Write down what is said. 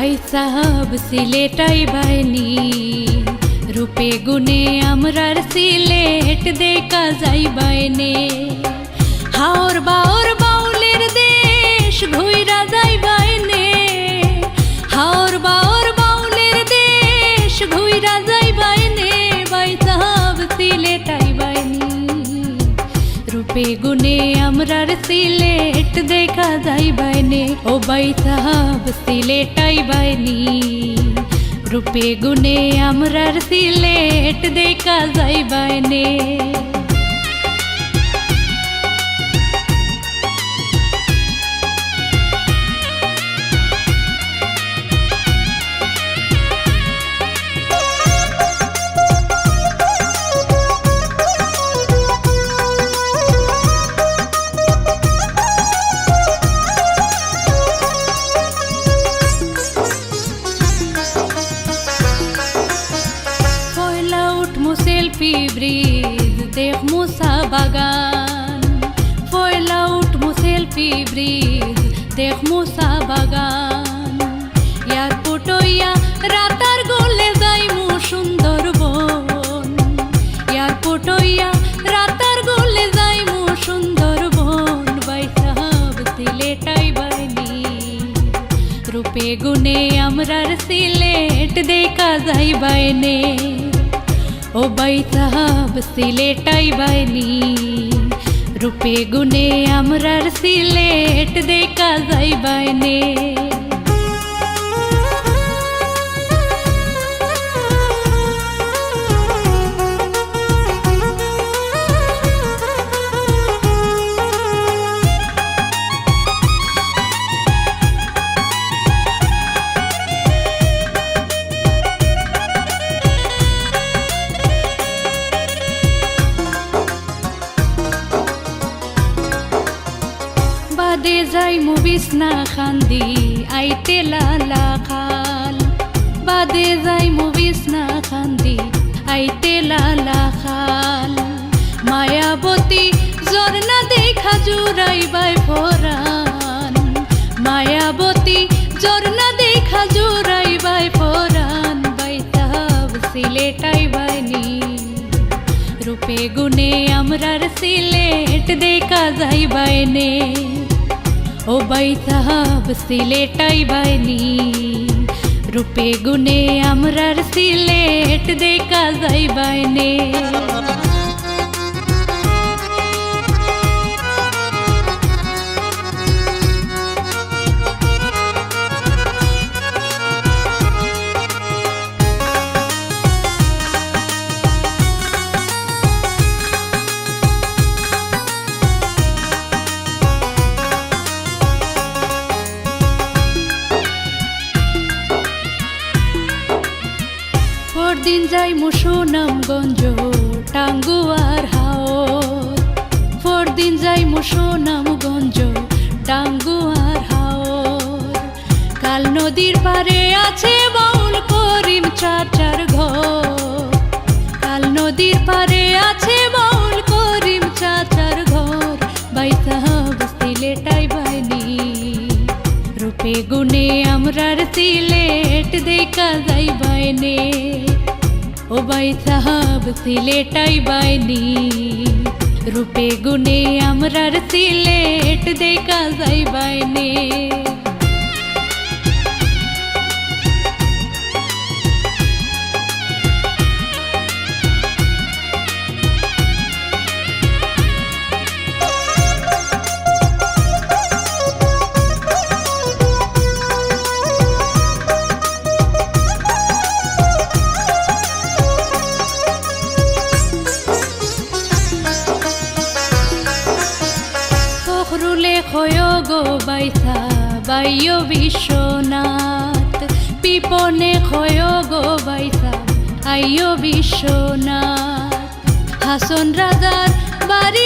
ভাই সাহাব সিলেটাই বাইনি রূপে গুণে আমরার সিলেট দেখা যাই বাইনে হাওর বাওর বাউলের দেশ ঘুইরা রূপে গুনে, আমরার সিলেট দেখা যাই বাইনে। ও বাই সাহাব, সিলেটাই বাইনি। রূপে গুনে, আমরার সিলেট দেখা যাই বাইনে। উঠমু সেলফি ব্রিজ দেখমু চা বাগান। পয়লা উঠমু সেলফি ব্রিজ দেখমু চা বাগান। ইয়ার পুটইয়া রাতার গলে যাইমু সুন্দরবন। ইয়ার পুটইয়া রাতার গলে যাইমু সুন্দরবন। বাই সাহাব সিলেটাই বাইনি রূপে গুণে আমরার সিলেট দেখা যাই বাইনে ও সাহাব সিলেটাই বাইনি রূপে গুণে আমরার সিলেট দেখা যাই বাইনে যাই মুবিস না খান্দি, আইতে লালা খাল। বাদে যাই মুবিস না খান্দি, আইতে লালা খাল। মায়াবতী ঝর্ণা দেখা জুড়াই বাই ফরান। মায়াবতী ঝর্ণা দেখা জুড়াই বাই ফরান বাই সাহাব সিলেটাই বাইনি রূপে গুণে আমরার সিলেট দেখা যাই বাইনে ও বাই সাহাব সিলেটাই বাইনি রূপে গুণে আমরার সিলেট দেখা যাই বাইনে পরদিন যাই মুসুনামগঞ্জ টাঙ্গুয়ার হাওর পরদিন যাই মুসুনামগঞ্জ টাঙ্গুয়ার হাও। কাল নদীর পারে আছে বাউল করিম চাচার ঘর। কাল নদীর পারে আছে বাউল করিম চাচার ঘর। বাই সাহাব সিলেটাই বাইনি। রূপে গুণে আমরার সিলেট দেখা যাই বাইনে। ও বাই সাহাব সিলেটাই বাইনি রূপে গুনে আমরার সিলেট দেখা যাই বাইনে গো বাইসা বিশ্বনাথ পিপনে খয় গো বাইসা আইয় বিশ্বনাথ। হাসন রাজার বাড়ি